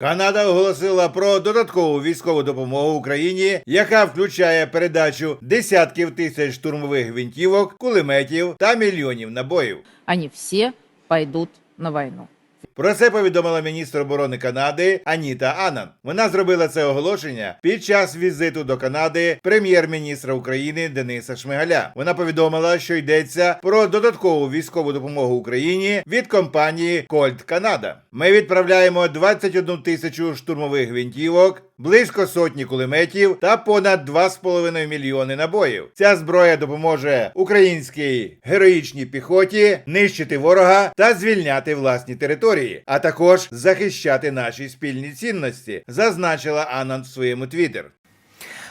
Канада оголосила про додаткову військову допомогу Україні, яка включає передачу десятків тисяч штурмових гвинтівок, кулеметів та мільйонів набоїв. Ані всі пайдуть на войну. Про це повідомила міністр оборони Канади Аніта Анан. Вона зробила це оголошення під час візиту до Канади прем'єр-міністра України Дениса Шмигаля. Вона повідомила, що йдеться про додаткову військову допомогу Україні від компанії Кольт Канада. Ми відправляємо 21 тисячу штурмових гвинтівок. Близько сотні кулеметів та понад 2,5 мільйони набоїв. Ця зброя допоможе українській героїчній піхоті нищити ворога та звільняти власні території, а також захищати наші спільні цінності, зазначила Анан в своєму твіттер.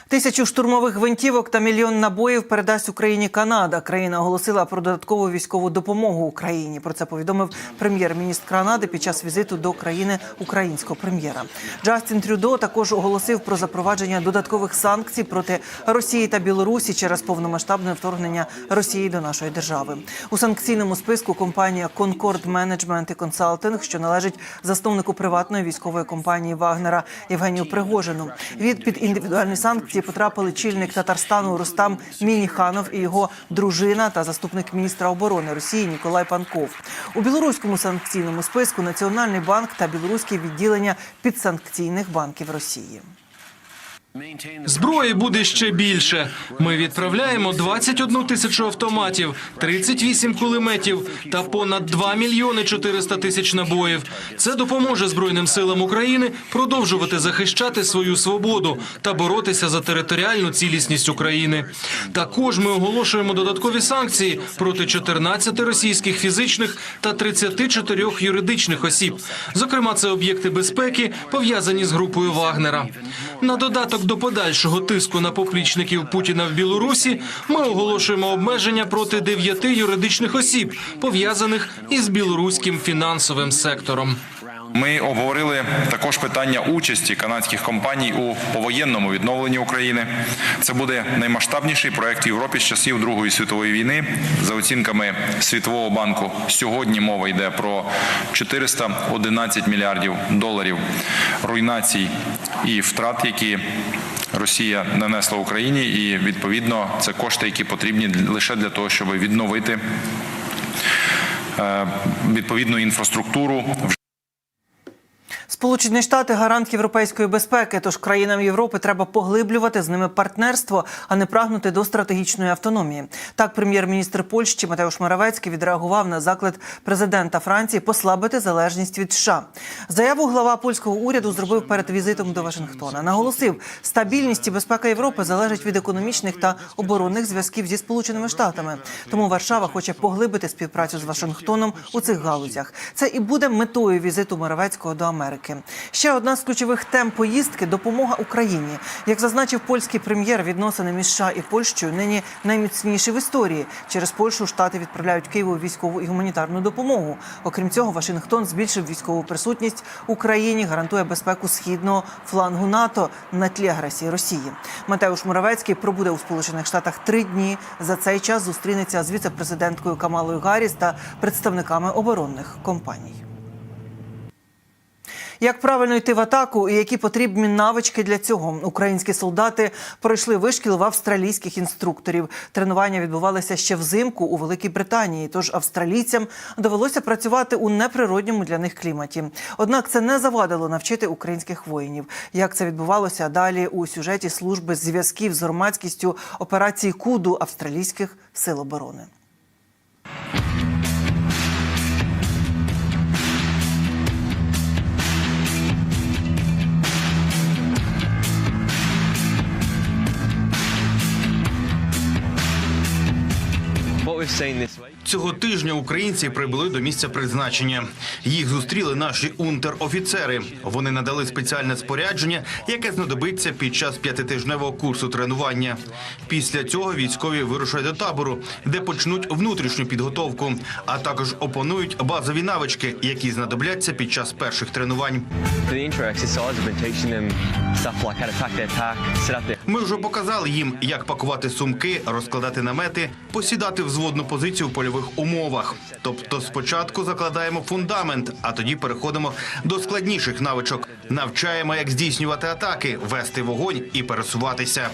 Тисячу штурмових гвинтівок та мільйон набоїв передасть Україні Канада. Країна оголосила про додаткову військову допомогу Україні. Про це повідомив прем'єр-міністр Канади під час візиту до країни українського прем'єра. Джастін Трюдо також оголосив про запровадження додаткових санкцій проти Росії та Білорусі через повномасштабне вторгнення Росії до нашої держави. У санкційному списку компанія Concord Management і Consulting, що належить засновнику приватної військової компанії Вагнера Євгенію Пригожину. Від під індивідуальні санкції потрапили чільник Татарстану Рустам Мініханов і його дружина та заступник міністра оборони Росії Ніколай Панков. У білоруському санкційному списку Національний банк та білоруське відділення підсанкційних банків Росії. Зброї буде ще більше. Ми відправляємо 21 тисячу автоматів, 38 кулеметів та понад 2 мільйони 400 тисяч набоїв. Це допоможе Збройним силам України продовжувати захищати свою свободу та боротися за територіальну цілісність України. Також ми оголошуємо додаткові санкції проти 14 російських фізичних та 34 юридичних осіб. Зокрема, це об'єкти безпеки пов'язані з групою Вагнера. На додаток до подальшого тиску на поплічників Путіна в Білорусі ми оголошуємо обмеження проти дев'яти юридичних осіб, пов'язаних із білоруським фінансовим сектором. Ми обговорили також питання участі канадських компаній у повоєнному відновленні України. Це буде наймасштабніший проект в Європі з часів Другої світової війни. За оцінками Світового банку, сьогодні мова йде про 411 мільярдів доларів руйнацій і втрат, які Росія нанесла Україні, і відповідно це кошти, які потрібні лише для того, щоб відновити е, відповідну інфраструктуру. Сполучені Штати гарант європейської безпеки. Тож країнам Європи треба поглиблювати з ними партнерство, а не прагнути до стратегічної автономії. Так, прем'єр-міністр Польщі Матеуш Моравецький відреагував на заклик президента Франції послабити залежність від США. Заяву глава польського уряду зробив перед візитом до Вашингтона. Наголосив, стабільність і безпека Європи залежить від економічних та оборонних зв'язків зі Сполученими Штатами. Тому Варшава хоче поглибити співпрацю з Вашингтоном у цих галузях. Це і буде метою візиту Моравецького до Америки. Ще одна з ключових тем поїздки допомога Україні. Як зазначив польський прем'єр, відносини між США і Польщею нині найміцніші в історії. Через Польщу штати відправляють Києву військову і гуманітарну допомогу. Окрім цього, Вашингтон збільшив військову присутність Україні, гарантує безпеку східного флангу НАТО на тлі агресії Росії. Матеуш Моравецький пробуде у Сполучених Штатах три дні. За цей час зустрінеться з віце-президенткою Камалою Гарріс та представниками оборонних компаній. Як правильно йти в атаку і які потрібні навички для цього? Українські солдати пройшли вишкіл в австралійських інструкторів. Тренування відбувалися ще взимку у Великій Британії. Тож австралійцям довелося працювати у неприродньому для них кліматі. Однак це не завадило навчити українських воїнів. Як це відбувалося далі у сюжеті служби зв'язків з громадськістю операції Куду австралійських сил оборони. saying this Цього тижня українці прибули до місця призначення. Їх зустріли наші унтер-офіцери. Вони надали спеціальне спорядження, яке знадобиться під час п'ятитижневого курсу тренування. Після цього військові вирушать до табору, де почнуть внутрішню підготовку, а також опанують базові навички, які знадобляться під час перших тренувань. Ми вже показали їм, як пакувати сумки, розкладати намети, посідати в зводну позицію в польових польових умовах. Тобто спочатку закладаємо фундамент, а тоді переходимо до складніших навичок. Навчаємо, як здійснювати атаки, вести вогонь і пересуватися.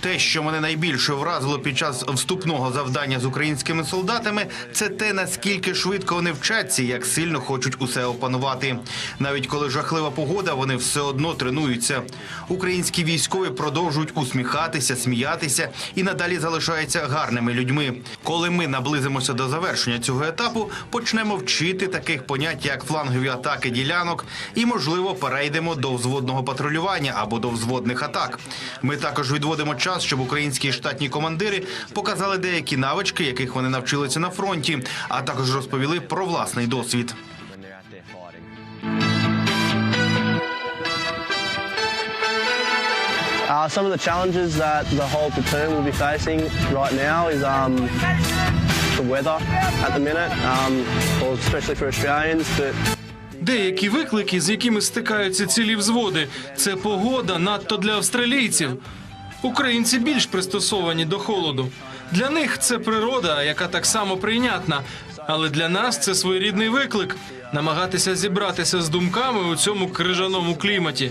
Те, що мене найбільше вразило під час вступного завдання з українськими солдатами, це те, наскільки швидко вони вчаться, як сильно хочуть усе опанувати. Навіть коли жахлива погода, вони все одно тренуються. Українські військові продовжують усміхатися, сміятися і надалі залишаються гарними людьми. Коли ми наблизимося до завершення цього етапу, почнемо вчити таких понять, як флангові атаки ділянок, і можливо перейдемо до взводного патрулювання або до взводних атак. Ми також відводимо час, щоб українські штатні командири показали деякі навички, яких вони навчилися на фронті, а також розповіли про власний досвід. Uh, some of the challenges that the whole platoon will be facing right now is um, the weather at the minute, um, well, especially for Australians. But Деякі виклики, з якими стикаються цілі взводи, це погода надто для австралійців. Українці більш пристосовані до холоду. Для них це природа, яка так само прийнятна. Але для нас це своєрідний виклик намагатися зібратися з думками у цьому крижаному кліматі.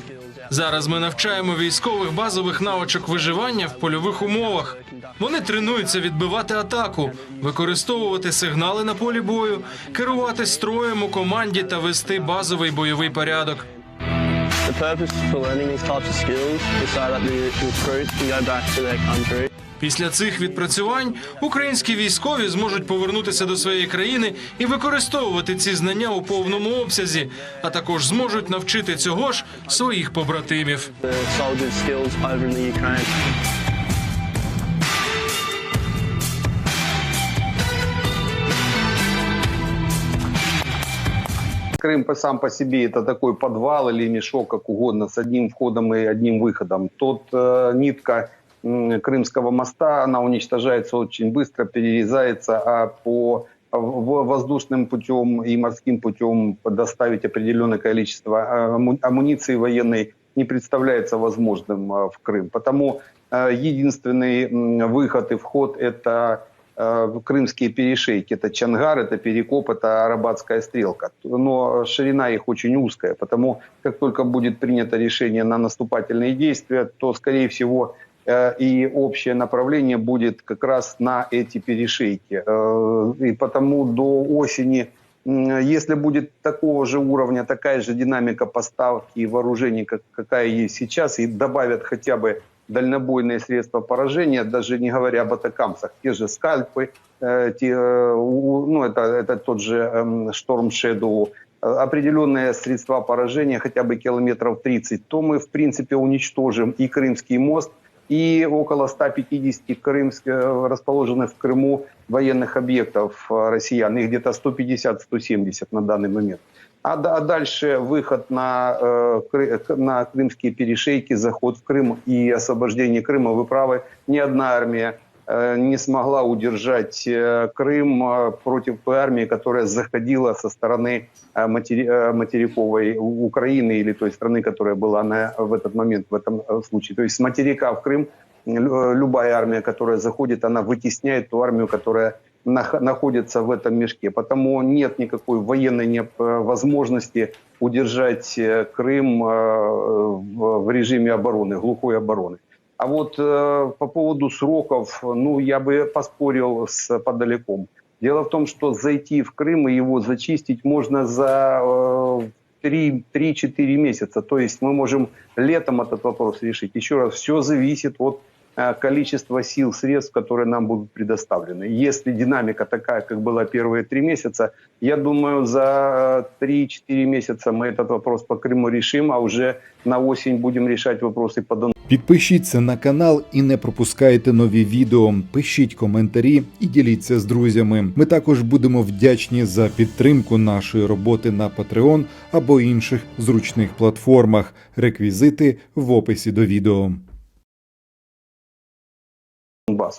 Зараз ми навчаємо військових базових навичок виживання в польових умовах. Вони тренуються відбивати атаку, використовувати сигнали на полі бою, керувати строєм у команді та вести базовий бойовий порядок. Purpose for learning these types of skills is so that the recruits can go back to their country Після цих відпрацювань українські військові зможуть повернутися до своєї країни і використовувати ці знання у повному обсязі, а також зможуть навчити цього ж своїх побратимів. Крым сам по себе это такой подвал или мешок, как угодно, с одним входом и одним выходом. Тот э, нитка м, Крымского моста, она уничтожается очень быстро, перерезается, а по воздушным путем и морским путем доставить определенное количество э, аму- амуниции военной не представляется возможным э, в Крым. Потому э, единственный выход и вход – это э, крымские перешейки. Это Чангар, это Перекоп, это Арабатская стрелка. Но ширина их очень узкая, потому как только будет принято решение на наступательные действия, то, скорее всего, э, и общее направление будет как раз на эти перешейки. Э, И потому до осени если будет такого же уровня, такая же динамика поставки вооружений, как, какая есть сейчас, и добавят хотя бы дальнобойные средства поражения, даже не говоря об атакамсах, те же скальпы, э, те, э, ну, это, это тот же эм, Шторм Shadow, э, определенные средства поражения, хотя бы километров 30, то мы, в принципе, уничтожим и Крымский мост, и около 150 крымских, э, расположенных в Крыму военных объектов россиян, их где-то 150-170 на данный момент. А, да- а дальше выход на, э, Кры- к- на крымские перешейки, заход в Крым и освобождение Крыма. Вы правы, ни одна армия э, не смогла удержать э, Крым э, против той армии, которая заходила со стороны э, матери- э, материковой У- Украины или той страны, которая была на, в этот момент, в этом э, случае. То есть с материка в Крым лю- э, любая армия, которая заходит, она вытесняет ту армию, которая нах- находится в этом мешке. Потому нет никакой военной возможности удержать э, Крым э, в режиме обороны, глухой обороны. А вот э, по поводу сроков, ну, я бы поспорил с Подаляком. Дело в том, что зайти в Крым и его зачистить можно за э, 3-4 месяца. То есть мы можем летом этот вопрос решить. Еще раз, все зависит от э, количества сил, средств, которые нам будут предоставлены. Если динамика такая, как была первые три месяца, я думаю, за э, 3-4 месяца мы этот вопрос по Крыму решим, а уже на осень будем решать вопросы по Донбассу. Підпишіться на канал і не пропускайте нові відео. Пишіть коментарі і діліться з друзями. Ми також будемо вдячні за підтримку нашої роботи на Patreon або інших зручних платформах. Реквізити в описі до відео. Donbass.